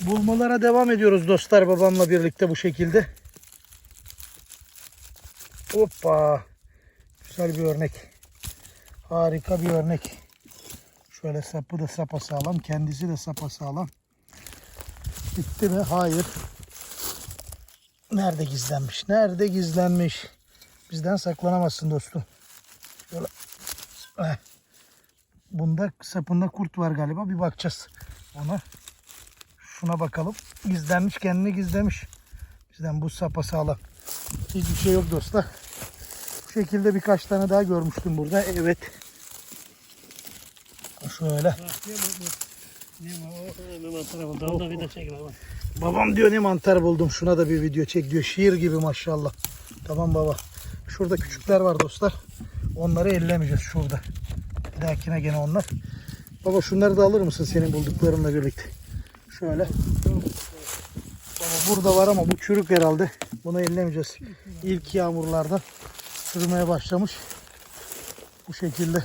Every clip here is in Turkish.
Bulmalara devam ediyoruz dostlar babamla birlikte bu şekilde. Hoppa. Güzel bir örnek. Harika bir örnek. Şöyle sapı da sapasağlam. Kendisi de sapasağlam. Bitti mi? Hayır. Nerede gizlenmiş? Nerede gizlenmiş? Bizden saklanamazsın dostum. Şöyle. Bunda sapında kurt var galiba. Bir bakacağız ona. Şuna bakalım. Gizlenmiş kendini gizlemiş. Bizden bu sapasağlam. Hiçbir şey yok dostlar. Bu şekilde birkaç tane daha görmüştüm burada. Evet. Şöyle. Babam diyor ne mantar buldum. Şuna da bir video çek diyor. Şiir gibi maşallah. Tamam baba. Şurada küçükler var dostlar. Onları ellemeyeceğiz şurada. Bir dahakine gene onlar. Baba şunları da alır mısın senin bulduklarınla birlikte? Şöyle. Burada var ama bu çürük herhalde. Bunu ellemeyeceğiz. İlk yağmurlarda çürümeye başlamış. Bu şekilde.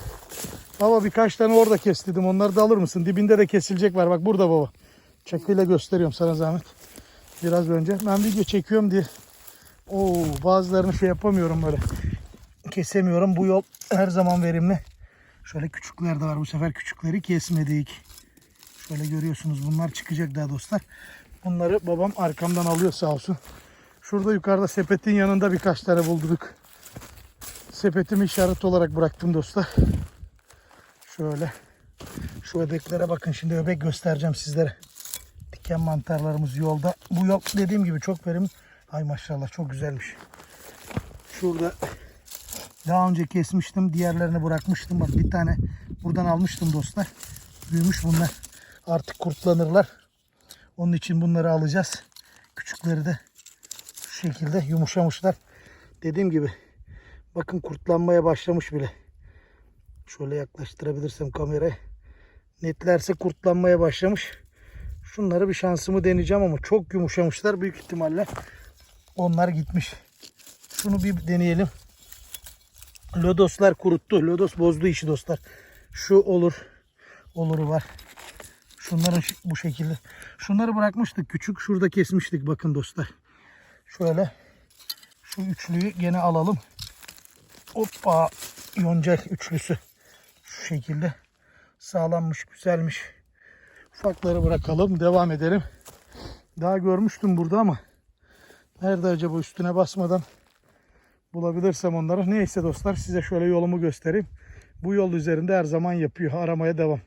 Baba birkaç tane orada kes dedim. Onları da alır mısın? Dibinde de kesilecek var. Bak burada baba. Çakıyla gösteriyorum sana zahmet. Biraz önce. Ben video çekiyorum diye. Oo, bazılarını şey yapamıyorum böyle. Kesemiyorum. Bu yol her zaman verimli. Şöyle küçükler de var. Bu sefer küçükleri kesmedik. Şöyle görüyorsunuz. Bunlar çıkacak daha dostlar. Bunları babam arkamdan alıyor sağ olsun. Şurada yukarıda sepetin yanında birkaç tane bulduk. Sepetimi işaret olarak bıraktım dostlar. Şöyle. Şu öbeklere bakın. Şimdi öbek göstereceğim sizlere. Diken mantarlarımız yolda. Bu yol dediğim gibi çok verimli. Ay maşallah çok güzelmiş. Şurada daha önce kesmiştim. Diğerlerini bırakmıştım. Bak bir tane buradan almıştım dostlar. Büyümüş bunlar. Artık kurtlanırlar. Onun için bunları alacağız. Küçükleri de şu şekilde yumuşamışlar. Dediğim gibi bakın kurtlanmaya başlamış bile. Şöyle yaklaştırabilirsem kamerayı. Netlerse kurtlanmaya başlamış. Şunları bir şansımı deneyeceğim ama çok yumuşamışlar. Büyük ihtimalle onlar gitmiş. Şunu bir deneyelim. Lodoslar kuruttu. Lodos bozdu işi dostlar. Şu olur. Oluru var. Şunların ş- bu şekilde. Şunları bırakmıştık küçük. Şurada kesmiştik bakın dostlar. Şöyle. Şu üçlüyü gene alalım. Hoppa. Yonca üçlüsü. Şu şekilde. Sağlammış, güzelmiş. Ufakları bırakalım. Devam edelim. Daha görmüştüm burada ama nerede acaba üstüne basmadan bulabilirsem onları. Neyse dostlar size şöyle yolumu göstereyim. Bu yol üzerinde her zaman yapıyor. Aramaya devam.